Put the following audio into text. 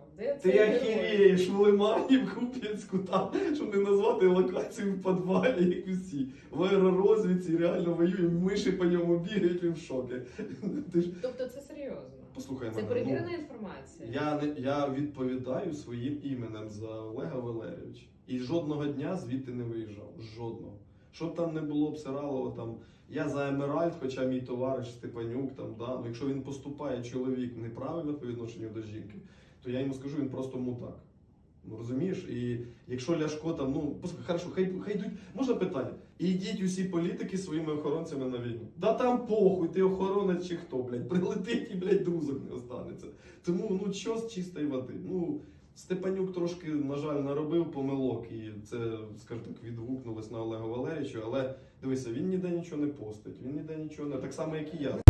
Ляшко? Де Ти цей герой? в Лимані, в Куп'янську, там, щоб не назвати локацію в підвалі, як усі. В аеророзвідці реально воює, миші по ньому бігають, він в шокі. Ти ж Тобто це серйозно. послухай Це мене. перевірена ну, інформація. я, не, я відповідаю своїм іменем за Олега Валерійовича. І жодного дня звідти не виїжджав. Жодного. Щоб там не було Псиралова, там я за Емеральд, хоча мій товариш Степанюк, там, да, ну, якщо він поступає чоловік неправильно по відношенню до жінки, то я йому скажу, він просто мудак. Ну розумієш? І якщо Ляшко там, ну послухай, хорошо, хай, хай йдуть. Можна питання? Ідіть усі політики своїми охоронцями на війну. Да там похуй, ти охоронець чи хто, блядь, прилетить і, блядь, друзок не останеться. Тому ну що з чистої води? Ну, Степанюк трошки, на жаль, наробив помилок, і це, скажімо так, відгукнулось на Олега Валерійовича, але дивися, він ніде нічого не постить, він ніде нічого не. Так само, як і я.